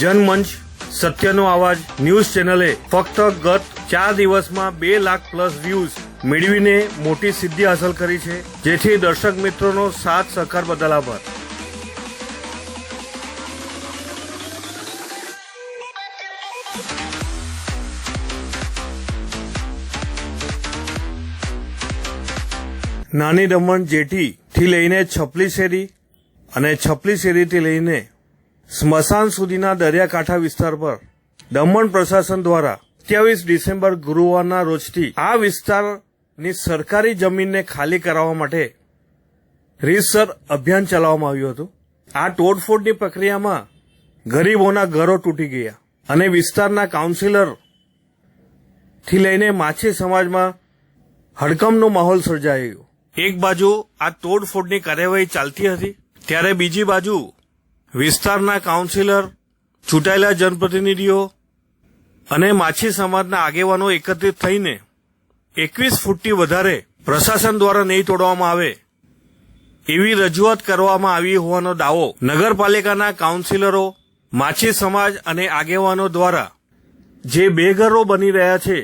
જનમંચ, સત્યનો અવાજ ન્યૂઝ ચેનલે ફક્ત ગત ચાર દિવસમાં બે લાખ પ્લસ વ્યૂઝ મેળવીને મોટી સિદ્ધિ હાંસલ કરી છે. જેથી દર્શક મિત્રોનો સાથ સહકાર બદલ આભાર નાની દમણ જેટી થી લઈને છપલી શેરી અને છપલી શેરીથી લઈને સ્મશાન સુધીના દરિયાકાંઠા વિસ્તાર પર દમણ પ્રશાસન દ્વારા સત્યાવીસ ડિસેમ્બર ગુરુવારના રોજથી આ વિસ્તારની સરકારી જમીનને ખાલી કરાવવા માટે રીતસર અભિયાન ચલાવવામાં આવ્યું હતું. આ તોડફોડની પ્રક્રિયામાં ગરીબોના ઘરો તૂટી ગયા અને વિસ્તારના કાઉન્સિલરથી લઈને માછી સમાજમાં હડકંપનો માહોલ સર્જાયો. એક બાજુ આ તોડફોડની કાર્યવાહી ચાલતી હતી, ત્યારે બીજી બાજુ વિસ્તારના કાઉન્સિલર, ચૂંટાયેલા જનપ્રતિનિધિઓ અને માછી સમાજના આગેવાનો એકત્રિત થઈને એકવીસ ફૂટથી વધારે પ્રશાસન દ્વારા નહીં તોડવામાં આવે એવી રજૂઆત કરવામાં આવી હોવાનો દાવો નગરપાલિકાના કાઉન્સિલરો, માછી સમાજ અને આગેવાનો દ્વારા જે બેઘરો બની રહ્યા છે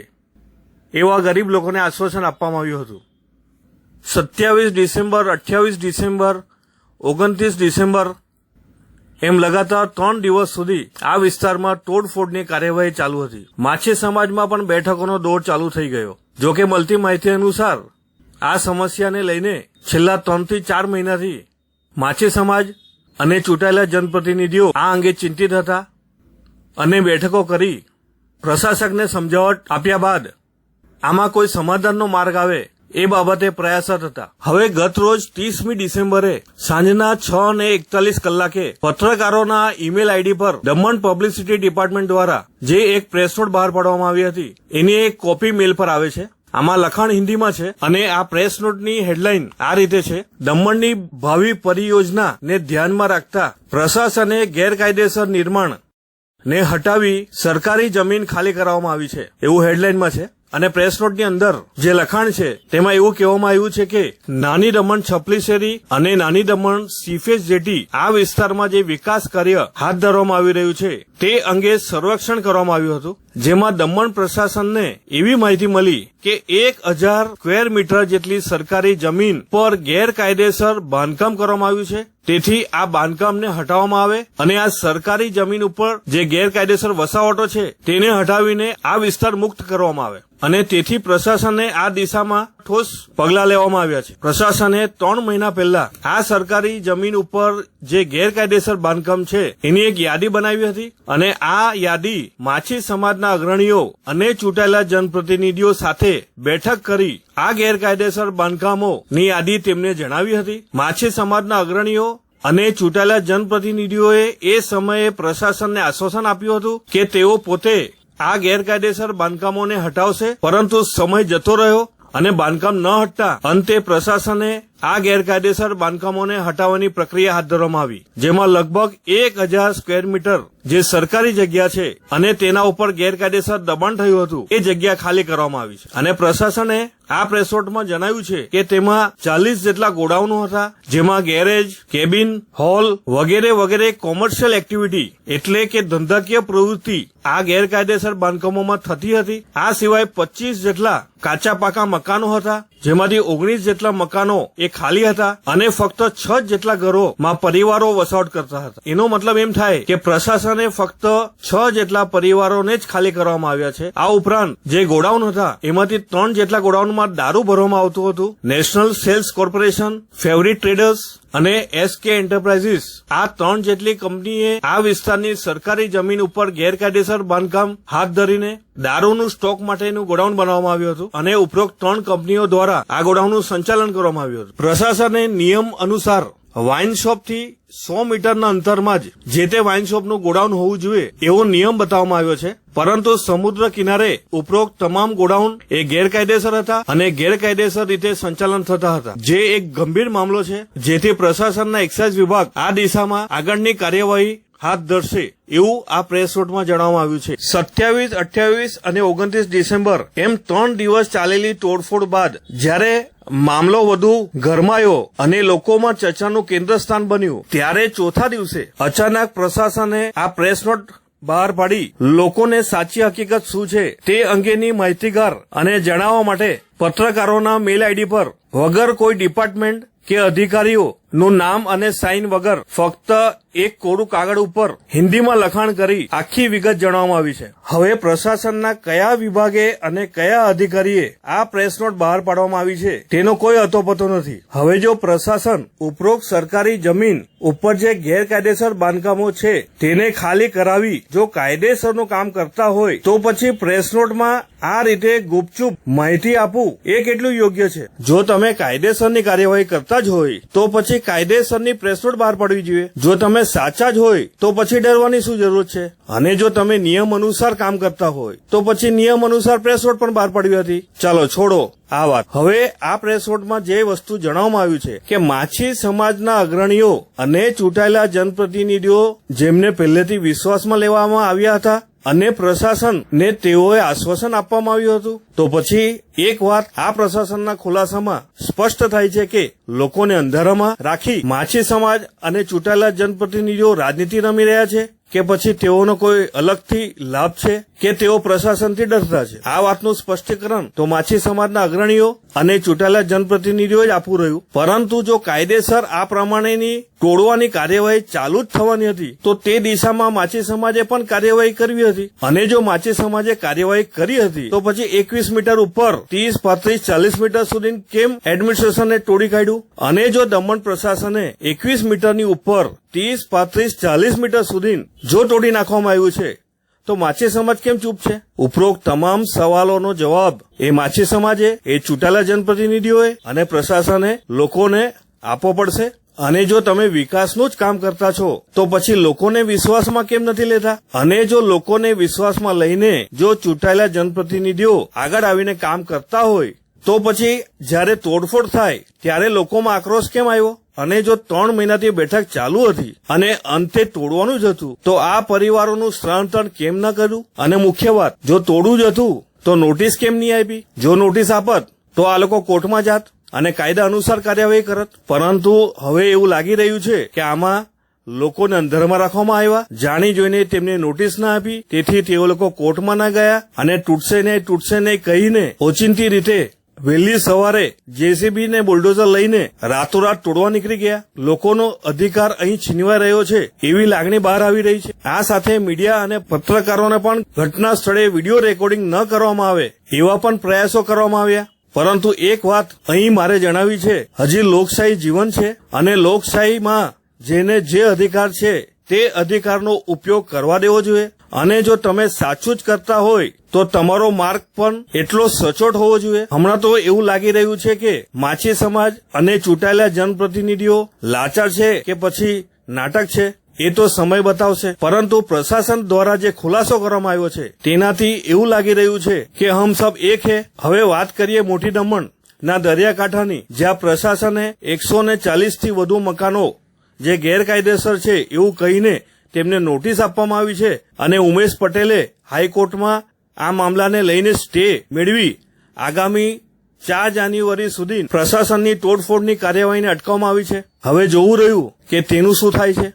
એવા ગરીબ લોકોને આશ્વાસન આપવામાં આવ્યું હતું. સત્યાવીસ ડિસેમ્બર, અઠ્યાવીસ ડિસેમ્બર, ઓગણત્રીસ ડિસેમ્બર એમ લગાતાર ત્રણ દિવસ સુધી આ વિસ્તારમાં તોડફોડની કાર્યવાહી ચાલુ હતી. માછી સમાજમાં પણ બેઠકોનો દોર ચાલુ થઈ ગયો. જોકે મળતી માહિતી અનુસાર આ સમસ્યાને લઈને છેલ્લા ત્રણથી ચાર મહિનાથી માછી સમાજ અને ચૂંટાયેલા જનપ્રતિનિધિઓ આ અંગે ચિંતિત હતા અને બેઠકો કરી પ્રશાસકને સમજાવટ આપ્યા બાદ આમાં કોઈ સમાધાનનો માર્ગ આવે એ બાબતે પ્રયાસરત હતા. હવે ગત રોજ ત્રીસમી ડિસેમ્બરે સાંજના છ ને એકતાલીસ કલાકે પત્રકારોના ઈમેલ આઈડી પર દમણ પબ્લિસિટી ડિપાર્ટમેન્ટ દ્વારા જે એક પ્રેસ નોટ બહાર પાડવામાં આવી હતી, એની એક કોપી મેલ પર આવે છે. આમાં લખાણ હિન્દીમાં છે અને આ પ્રેસ નોટની હેડલાઇન આ રીતે છે. દમણની ભાવિ પરિયોજના ને ધ્યાનમાં રાખતા પ્રશાસને ગેરકાયદેસર નિર્માણ ને હટાવી સરકારી જમીન ખાલી કરાવવામાં આવી છે. એવું હેડલાઇનમાં છે. અને પ્રેસ નોટની અંદર જે લખાણ છે, તેમાં એવું કહેવામાં આવ્યું છે કે, નાની દમણ છપલી શેરી અને નાની દમણ સીફેસ જેટી આ વિસ્તારમાં જે વિકાસ કાર્ય હાથ ધરવામાં આવી રહ્યું છે, તે અંગે સર્વેક્ષણ કરવામાં આવ્યું હતું, જેમાં દમણ પ્રશાસનને એવી માહિતી મળી કે એક હજાર સ્ક્વેર મીટર જેટલી સરકારી જમીન પર ગેરકાયદેસર બાંધકામ કરવામાં આવ્યું છે. તેથી આ બાંધકામને હટાવવામાં આવે અને આ સરકારી જમીન ઉપર જે ગેરકાયદેસર વસાવટો છે, તેને હટાવીને આ વિસ્તાર મુક્ત કરવામાં આવે. અને તેથી પ્રશાસને આ દિશામાં ઠોસ પગલાં લેવામાં આવ્યા છે. પ્રશાસને ત્રણ મહિના પહેલા આ સરકારી જમીન ઉપર જે ગેરકાયદેસર બાંધકામ છે, એની એક યાદી બનાવી હતી અને આ યાદી માછી સમાજના અગ્રણીઓ અને ચૂંટાયેલા જનપ્રતિનિધિઓ સાથે બેઠક કરી આ ગેરકાયદેસર બાંધકામોની યાદી તેમને જણાવી હતી. માછી સમાજના અગ્રણીઓ અને ચૂંટાયેલા જનપ્રતિનિધિઓએ એ સમયે પ્રશાસનને આશ્વાસન આપ્યું હતું કે તેઓ પોતે આ ગેરકાયદેસર બાંધકામોને હટાવશે પરંતુ સમય જતો રહ્યો અને બાંધકામ ન હટતા અંતે પ્રશાસને આ ગેરકાયદેસર બાંધકામોને હટાવવાની પ્રક્રિયા હાથ ધરવામાં આવી, જેમાં લગભગ એક હજાર સ્ક્વેર મીટર જે સરકારી જગ્યા છે અને તેના ઉપર ગેરકાયદેસર દબાણ થયું હતું, એ જગ્યા ખાલી કરવામાં આવી છે. અને પ્રશાસને આ પ્રેસોર્ટમાં જણાવ્યું છે કે તેમાં ચાલીસ જેટલા ગોડાઉનો હતા, જેમાં ગેરેજ, કેબિન, હોલ વગેરે વગેરે કોમર્શિયલ એક્ટિવિટી એટલે કે ધંધાકીય પ્રવૃત્તિ આ ગેરકાયદેસર બાંધકામોમાં થતી હતી. આ સિવાય પચીસ જેટલા કાચા પાકા મકાનો હતા, જેમાંથી ઓગણીસ જેટલા મકાનો એ ખાલી હતા અને ફક્ત છ જેટલા ઘરોમાં પરિવારો વસવાટ કરતા હતા. એનો મતલબ એમ થાય કે પ્રશાસને ફક્ત છ જેટલા પરિવારોને જ ખાલી કરવામાં આવ્યા છે. આ ઉપરાંત જે ગોડાઉન હતા, એમાંથી ત્રણ જેટલા ગોડાઉનમાં દારૂ ભરવામાં આવતું હતું. National sales corporation, favourite traders અને એસકે એન્ટરપ્રાઇઝીસ આ ત્રણ જેટલી કંપનીએ આ વિસ્તારની સરકારી જમીન ઉપર ગેરકાયદેસર બાંધકામ હાથ ધરીને દારૂનું સ્ટોક માટેનું ગોડાઉન બનાવવામાં આવ્યું હતું અને ઉપરોક્ત ત્રણ કંપનીઓ દ્વારા આ ગોડાઉનનું સંચાલન કરવામાં આવ્યું હતું. પ્રશાસને નિયમ અનુસાર વાઇન શોપથી સો મીટરના અંતરમાં જ જે તે વાઇન શોપનું ગોડાઉન હોવું જોઈએ એવો નિયમ બતાવવામાં આવ્યો છે. પરંતુ સમુદ્ર કિનારે ઉપરોક્ત તમામ ગોડાઉન એ ગેરકાયદેસર હતા અને ગેરકાયદેસર રીતે સંચાલન થતા હતા. જે એક ગંભીર મામલો છે, જેથી પ્રશાસનના એક્સાઇઝ વિભાગ આ દિશામાં આગળની કાર્યવાહી હાથ ધરશે એવું આ પ્રેસ નોટમાં જણાવવામાં આવ્યું છે. સત્યાવીસ, અઠ્યાવીસ અને ઓગણત્રીસ ડિસેમ્બર એમ ત્રણ દિવસ ચાલેલી તોડફોડ બાદ જ્યારે મામલો વધુ ગરમાયો અને લોકોમાં ચર્ચાનું કેન્દ્ર સ્થાન બન્યું, ત્યારે ચોથા દિવસે અચાનક પ્રશાસને આ પ્રેસ નોટ બહાર પાડી લોકોને સાચી હકીકત શું છે તે અંગેની માહિતીગાર અને જણાવવા માટે પત્રકારોના મેલ આઈડી પર વગર કોઈ ડિપાર્ટમેન્ટ કે અધિકારીઓ નું નામ અને સાઇન વગર ફક્ત એક કોરું કાગળ ઉપર હિન્દીમાં લખાણ કરી આખી વિગત જણાવવામાં આવી છે. હવે પ્રશાસનના કયા વિભાગે અને કયા અધિકારીએ આ પ્રેસ નોટ બહાર પાડવામાં આવી છે તેનો કોઈ અતોપતો નથી. હવે જો પ્રશાસન ઉપરોક્ત સરકારી જમીન ઉપર જે ગેરકાયદેસર બાંધકામો છે તેને ખાલી કરાવી જો કાયદેસરનું કામ કરતા હોય તો પછી પ્રેસ નોટમાં આ રીતે ગુપચુપ માહિતી આપવું એ કેટલું યોગ્ય છે? જો તમે કાયદેસરની કાર્યવાહી કરતા જ હોય તો પછી કાયદેસરની પ્રેસનોટ બહાર પાડવી જોઈએ. જો તમે સાચા જ હોય, તો પછી ડરવાની શું જરૂર છે? અને જો તમે નિયમ અનુસાર કામ કરતા હોય, તો પછી નિયમ અનુસાર પ્રેસનોટ પણ બહાર પાડવી હતી. ચાલો, છોડો આ વાત. હવે આ પ્રેસ જે વસ્તુ જણાવવામાં આવ્યું છે કે માછી સમાજના અગ્રણીઓ અને ચૂંટાયેલા જનપ્રતિનિધિઓ જેમને પહેલેથી વિશ્વાસમાં લેવામાં આવ્યા હતા અને પ્રશાસનને તેઓએ આશ્વાસન આપવામાં આવ્યું હતું. તો પછી એક વાત આ પ્રશાસનના ખુલાસામાં સ્પષ્ટ થાય છે કે લોકોને અંધારામાં રાખી માછી સમાજ અને ચૂંટાયેલા જનપ્રતિનિધિઓ રાજનીતિ રમી રહ્યા છે કે પછી તેઓનો કોઈ અલગથી લાભ છે કે તેઓ પ્રશાસનથી ડરતા છે? આ વાતનું સ્પષ્ટીકરણ તો માછી સમાજના અગ્રણીઓ અને ચૂંટાયેલા જનપ્રતિનિધિઓ જ આપવું રહ્યું. પરંતુ જો કાયદેસર આ પ્રમાણેની તોડવાની કાર્યવાહી ચાલુ જ થવાની હતી, તો તે દિશામાં માછી સમાજે પણ કાર્યવાહી કરવી હતી. અને જો માછી સમાજે કાર્યવાહી કરી હતી, તો પછી એકવીસ મીટર ઉપર ત્રીસ પાંત્રીસ ચાલીસ મીટર સુધી કેમ એડમિનિસ્ટ્રેશને તોડી કાઢ્યું? અને જો દમણ પ્રશાસને એકવીસ મીટરની ઉપર ત્રીસ પાંત્રીસ ચાલીસ મીટર સુધી જો તોડી નાખવામાં આવ્યું છે તો માછી સમાજ કેમ ચૂપ છે? ઉપરોક્ત તમામ સવાલોનો જવાબ એ માછી સમાજે, એ ચૂંટાયેલા જનપ્રતિનિધિઓએ અને પ્રશાસને લોકોને આપવો પડશે. અને જો તમે વિકાસનું જ કામ કરતા છો, તો પછી લોકોને વિશ્વાસમાં કેમ નથી લેતા? અને જો લોકોને વિશ્વાસમાં લઈને જો ચૂંટાયેલા જનપ્રતિનિધિઓ આગળ આવીને કામ કરતા હોય, તો પછી જ્યારે તોડફોડ થાય, ત્યારે લોકોમાં આક્રોશ કેમ આવ્યો? અને જો ત્રણ મહિનાથી બેઠક ચાલુ હતી અને અંતે તોડવાનું જ હતું, તો આ પરિવારોનું સ્થળાંતર કેમ ન કર્યું? અને મુખ્ય વાત, જો તોડવું જ હતું, તો નોટિસ કેમ નહીં આપી? જો નોટિસ આપત, તો આ લોકો કોર્ટમાં જાત અને કાયદા અનુસાર કાર્યવાહી કરત. પરંતુ હવે એવું લાગી રહ્યું છે કે આમાં લોકોને અંધારમાં રાખવામાં આવ્યા. જાણી જોઈને તેમને નોટિસ ના આપી, તેથી તેઓ લોકો કોર્ટમાં ના ગયા અને તૂટશે નહીં તૂટશે નહીં કહીને ઓચિંતી રીતે વહેલી સવારે જેસીબી ને બુલડોઝર લઈને રાતોરાત તોડવા નીકળી ગયા. લોકોનો અધિકાર અહીં છીનવાઈ રહ્યો છે, એવી લાગણી બહાર આવી રહી છે. આ સાથે મીડિયા અને પત્રકારોને પણ ઘટના સ્થળે વીડિયો રેકોર્ડિંગ ન કરવામાં આવે, એવા પણ પ્રયાસો કરવામાં આવ્યા. પરંતુ એક વાત અહીં મારે જણાવી છે, હજી લોકશાહી જીવન છે અને લોકશાહીમાં જેને જે અધિકાર છે, તે અધિકારનો ઉપયોગ કરવા દેવો જોઈએ. અને જો તમે સાચું જ કરતા હોય, તો તમારો માર્ગ પણ એટલો સચોટ હોવો જોઈએ. હમણાં તો એવું લાગી રહ્યું છે કે માછી સમાજ અને ચૂંટાયેલા જનપ્રતિનિધિઓ લાચાર છે કે પછી નાટક છે, એ તો સમય બતાવશે. પરંતુ પ્રશાસન દ્વારા જે ખુલાસો કરવામાં આવ્યો છે, તેનાથી એવું લાગી રહ્યું છે કે હમ સબ એક હે. હવે વાત કરીએ મોટી દમણ ના દરિયાકાંઠાની, જ્યાં પ્રશાસને એકસો ચાલીસથી વધુ મકાનો જે ગેરકાયદેસર છે એવું કહીને તેમને નોટિસ આપવામાં આવી છે અને ઉમેશ પટેલે હાઈકોર્ટમાં આ મામલાને લઈને સ્ટે મેળવી આગામી ચાર જાન્યુઆરી સુધી પ્રશાસનની તોડફોડની કાર્યવાહીને અટકાવવામાં આવી છે. હવે જોવું રહ્યું કે તેનું શું થાય છે.